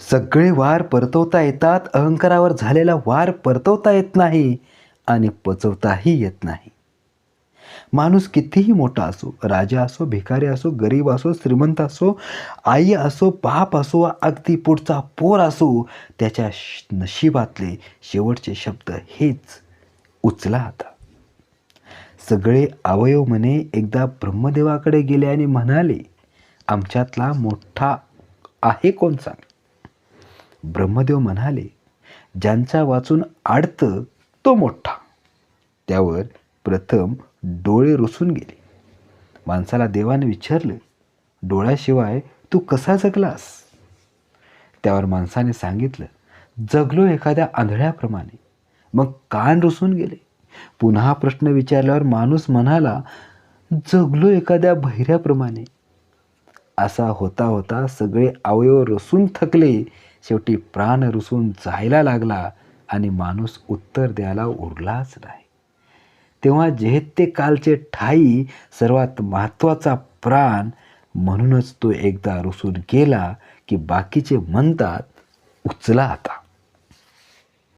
सगळे वार परतवता येतात अहंकारावर झालेला वार परतवता येत नाही आणि पचवताही येत नाही. माणूस कितीही मोठा असो राजा असो भिकारी असो गरीब असो श्रीमंत असो आई असो बाप असो अगदी पुढचा पोर असो त्याच्या नशिबातले शेवटचे शब्द हेच उचला आता. सगळे अवयव म्हणे एकदा ब्रह्मदेवाकडे गेले आणि म्हणाले आमच्यातला मोठा आहे कोण सांग ब्रह्मदेव म्हणाले ज्यांचा वाचून आडतं तो मोठा. त्यावर प्रथम डोळे रुसून गेले. माणसाला देवाने विचारलं डोळ्याशिवाय तू कसा जगलास? त्यावर माणसाने सांगितलं जगलो एखाद्या आंधळ्याप्रमाणे. मग कान रुसून गेले. पुन्हा प्रश्न विचारल्यावर माणूस म्हणाला जगलो एखाद्या बहिऱ्याप्रमाणे. असा होता होता सगळे अवयव रुसून थकले. शेवटी प्राण रुसून जायला लागला आणि माणूस उत्तर द्यायला उरलाच नाही. तेव्हा जेहत्ते कालचे ठाई सर्वात महत्त्वाचा प्राण म्हणूनच तो एकदा रुसून गेला की बाकीचे म्हणतात उचला आता.